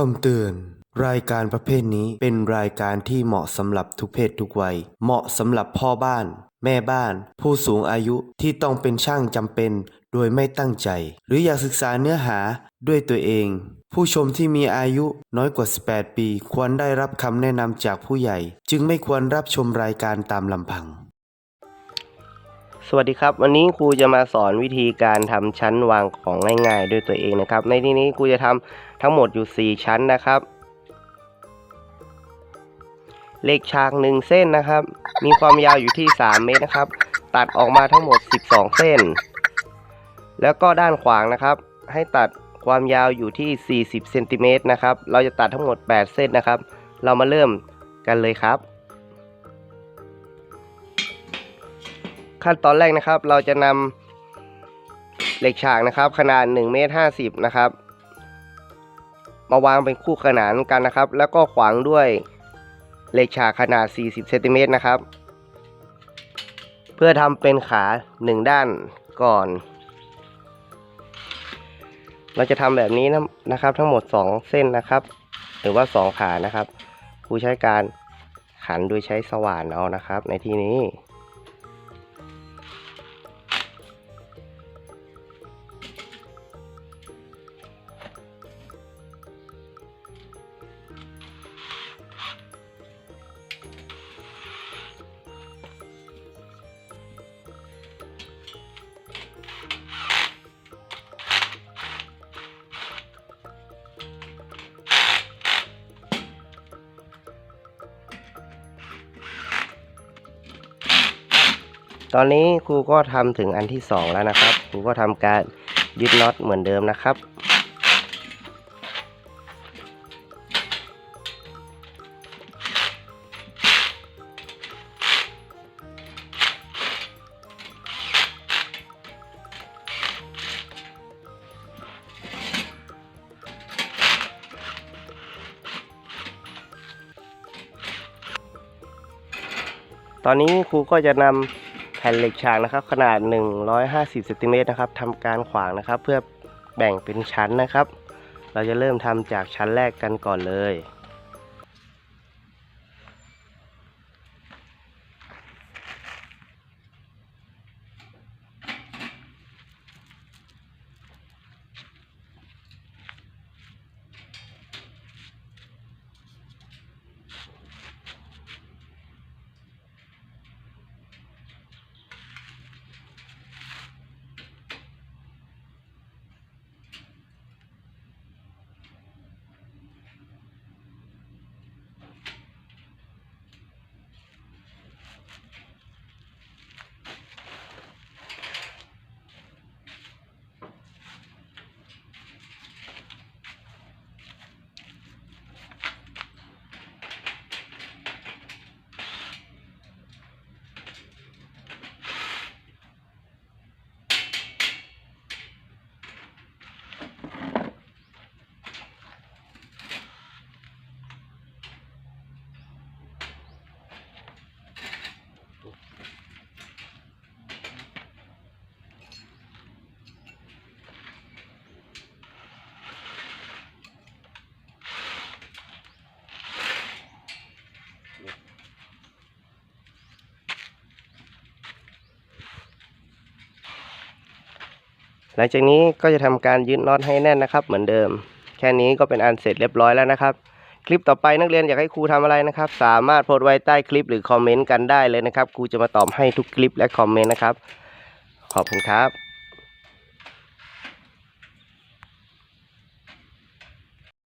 คำเตือน รายการประเภทนี้เป็นรายการที่เหมาะสำหรับทุกเพศทุกวัย เหมาะสำหรับพ่อบ้าน แม่บ้าน ผู้สูงอายุที่ต้องเป็นช่างจำเป็น โดยไม่ตั้งใจ หรืออยากศึกษาเนื้อหาด้วยตัวเอง ผู้ชมที่มีอายุน้อยกว่า 18 ปี ควรได้รับคำแนะนำจากผู้ใหญ่ จึงไม่ควรรับชมรายการตามลำพัง สวัสดีครับ วันนี้ครูจะมาสอนวิธีการทำชั้นวางของง่ายๆ ด้วยตัวเองนะครับ ในที่นี้ครูจะทำทั้งหมดอยู่ 4 ชั้นนะครับ เหล็กฉากหนึ่งเส้นนะครับ มีความยาวอยู่ที่ 3 เมตรนะครับ ตัดออกมาทั้งหมด 12 เส้น แล้วก็ด้านขวางนะครับ ให้ตัดความยาวอยู่ที่ 40เซนติเมตรนะครับ เราจะตัดทั้งหมด 8 เส้นนะครับ เรามาเริ่มกันเลยครับ ขั้นตอนแรกนะครับ เราจะนำเหล็กฉากนะครับ ขนาด1เมตร50นะครับ มาวางเป็นคู่ขนานกันนะครับ แล้วก็ขวางด้วยเหล็กฉากขนาด 40เซนติเมตรนะครับ เพื่อทำเป็นขา 1 ด้านก่อน เราจะทำแบบนี้นะนะครับ ทั้งหมด 2 เส้นนะครับ หรือว่า 2 ขานะครับครูใช้การขันโดยใช้สว่านเอานะครับ ในที่นี้ ตอนนี้ครูก็ทำถึงอันที่สองแล้วนะครับ ครูก็ทำการยึดน็อตเหมือนเดิมนะครับ ตอนนี้ครูก็จะนำ ผ่นเหล็กฉากนะครับ ขนาด 150เซนติเมตรนะครับทำการขวางนะครับ เพื่อแบ่งเป็นชั้นนะครับ เราจะเริ่มทำจากชั้นแรกกันก่อนเลย หลังจากนี้ก็จะทำการยึดน็อตให้แน่นนะครับ เหมือนเดิม แค่นี้ก็เป็นอันเสร็จเรียบร้อยแล้วนะครับ คลิปต่อไปนักเรียนอยากให้ครูทำอะไรนะครับ สามารถโพสต์ไว้ใต้คลิปหรือคอมเมนต์กันได้เลยนะครับครูจะมาตอบให้ทุกคลิปและคอมเมนต์นะครับ ขอบคุณครับ